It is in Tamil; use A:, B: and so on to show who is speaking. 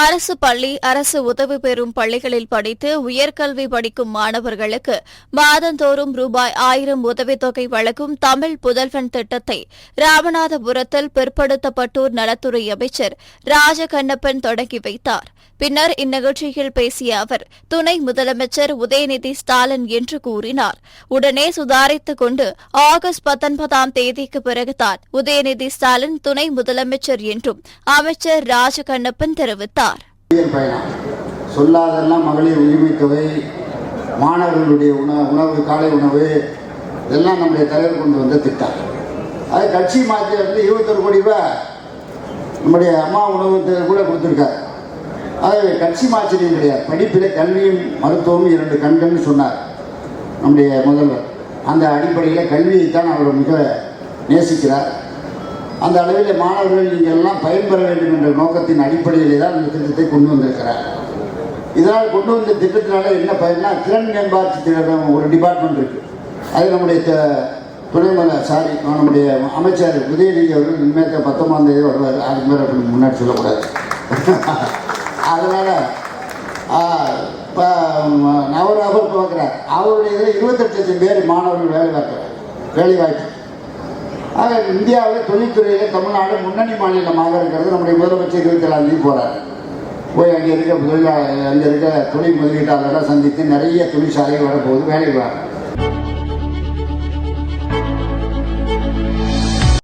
A: அரசு பள்ளி அரசு உதவி பெறும் பள்ளிகளில் படித்து உயர்கல்வி படிக்கும் மாணவர்களுக்கு மாதந்தோறும் ரூபாய் ஆயிரம் உதவித்தொகை வழங்கும் தமிழ் புதல்வன் திட்டத்தை ராமநாதபுரத்தில் பிற்படுத்தப்பட்டோர் நலத்துறை அமைச்சர் ராஜகண்ணப்பன் தொடங்கி வைத்தார். பின்னர் இந்நிகழ்ச்சியில் பேசிய அவர் துணை முதலமைச்சர் உதயநிதி ஸ்டாலின் என்று கூறினார். உடனே சுதாரித்துக் கொண்டு ஆகஸ்ட் பத்தொன்பதாம் தேதிக்கு பிறகுதான் உதயநிதி ஸ்டாலின் துணை முதலமைச்சர் என்றும் அமைச்சர் ராஜகண்ணப்பன் தெரிவித்தார்.
B: பயணம். சொல்லாதெல்லாம் மகளிர் உரிமை தொகை மாணவர்களுடைய உணவு உணவு காலை உணவு இதெல்லாம் நம்முடைய தலைவர் கொண்டு வந்த திட்டம். அது கட்சி மாற்றி வந்து இருபத்தொரு கோடி ரூபாய் நம்முடைய அம்மா உணவு கூட கொடுத்துருக்காரு. அது கட்சி மாற்றியம் கிடையாது. படிப்பில் கல்வியும் மருத்துவமும் இரண்டு கண்கள்னு சொன்னார் நம்முடைய முதல்வர். அந்த அடிப்படையில் கல்வியைத்தான் அவர் மிக நேசிக்கிறார். அந்த அளவில் மாணவர்கள் நீங்கள் எல்லாம் பயன்பெற வேண்டும் என்ற நோக்கத்தின் அடிப்படையிலே தான் இந்த திட்டத்தை கொண்டு வந்திருக்கிறார். இதனால் கொண்டு வந்த திட்டத்தினால என்ன பயன்னா திறன் மேம்பாட்டு திட்டம் ஒரு டிபார்ட்மெண்ட் இருக்கு. அது நம்முடைய த- சாரி நம்முடைய அமைச்சர் உதயநிதி அவர்கள் இனிமேல் பத்தொன்பதாம் தேதி வருவார். அதுக்கு மேலே கொஞ்சம் முன்னாடி சொல்லக்கூடாது. அதனால் இப்போ நவராக பார்க்குறார் அவருடைய இதில் இருபத்தெட்டு லட்சம் பேர் மாணவர்கள் வேலை பார்க்குறார் வேலை வாய்ப்பு ஆக இந்தியாவில் தொழில்துறையில் தமிழ்நாடு முன்னணி மாநிலமாக இருக்கிறது. நம்முடைய முதலமைச்சர் இருபத்தி ஏழாம் தேதி போகிறார் போய் அங்கே இருக்க தொழிலாளர் அங்கே இருக்க தொழில் முதலீட்டாளர்களை சந்தித்து நிறைய தொழிற்சாலைகள் வரப்போகுது வேலை வாங்க